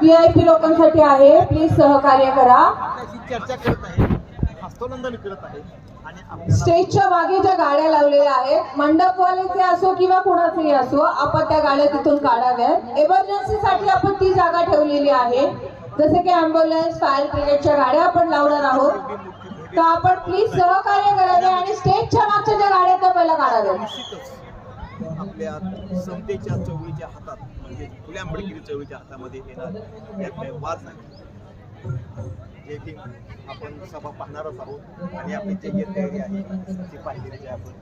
V I P लोकांसाठी आहे. Please सहकार्य करा. त्याची चर्चा करत आहे. हस्तोनंदन करत आहे. आणि आपल्याला स्टेजच्या मागे ज्या गाड्या लावलेल्या आहेत मंडपवाल्याचे असो किंवा कोणाचेही असो आपण त्या गाड्या तिथून काढाव्यात. इमर्जन्सीसाठी आपण ती जागा ठेवलेली आहे. जसे की अँब्युलन्स फायर ब्रिगेडच्या गाड्या आपण लावणार आहोत. तर आपण प्लीज सहकार्य करावे आणि स्टेजच्या मागच्या ज्या गाड्या त्या पहिल्या काढाव्यात. आपल्या समतेच्या चळवळीच्या हातात म्हणजे खुल्या आंबेडकरी चळवळीच्या हातामध्ये येणार यात काही वाद नाही जे की आपण सभा पाहणारच आहोत आणि आपली जे जी तयारी आहे ती पाहिलेली आहे आपण.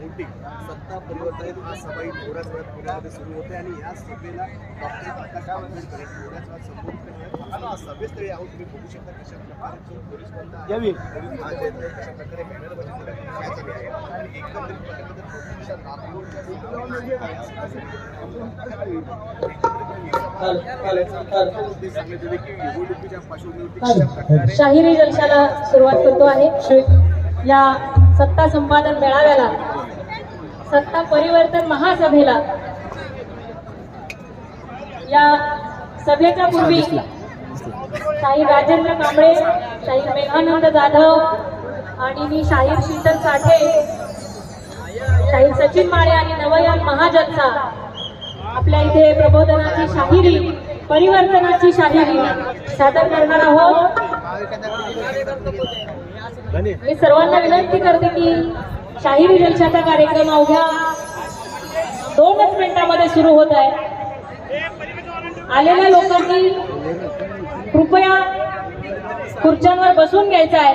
मोठी सत्ता परिवर्तन हा। सभा ही थोड्याच वेळात पुण्यामध्ये सुरू होते आणि या सभेला डॉक्टर प्रकाश आंबेडकर हे थोड्याच वेळात संबोधित. आपण सभेस्थळी आहोत तुम्ही बघू शकता कशा प्रकारे पोलीस बंद आज कशा प्रकारे बॅनर चालू आहे. आणि एकंदरीत बघितलं शाहिरी जलशाला सुरुवात करतो आहे. या सत्ता संपादन मेळाव्याला सत्ता परिवर्तन महासभेला या सभेच्या पूर्वी शाहीर राजेंद्र कांबळे शाहीर मेघानंद जाधव आणि मी शाहीर शीतल साठे शाहीर सचिन माळे आणि नवयान महाजनचा आपल्या इथे प्रबोधनाची शाहिरी परिवर्तनाची शाहिरी सादर करणार आहोत. मी सर्वांना विनंती करते की शाहिरी जलशाचा कार्यक्रम अवघ्या दोनच मिनिटांमध्ये सुरू होत आहे. आलेल्या लोकांनी कृपया खुर्च्यांवर बसून घ्यायचं आहे.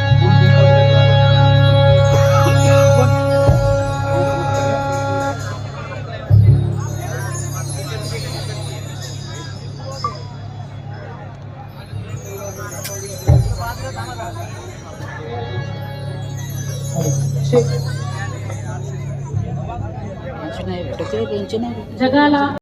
गोड बंद. जगाला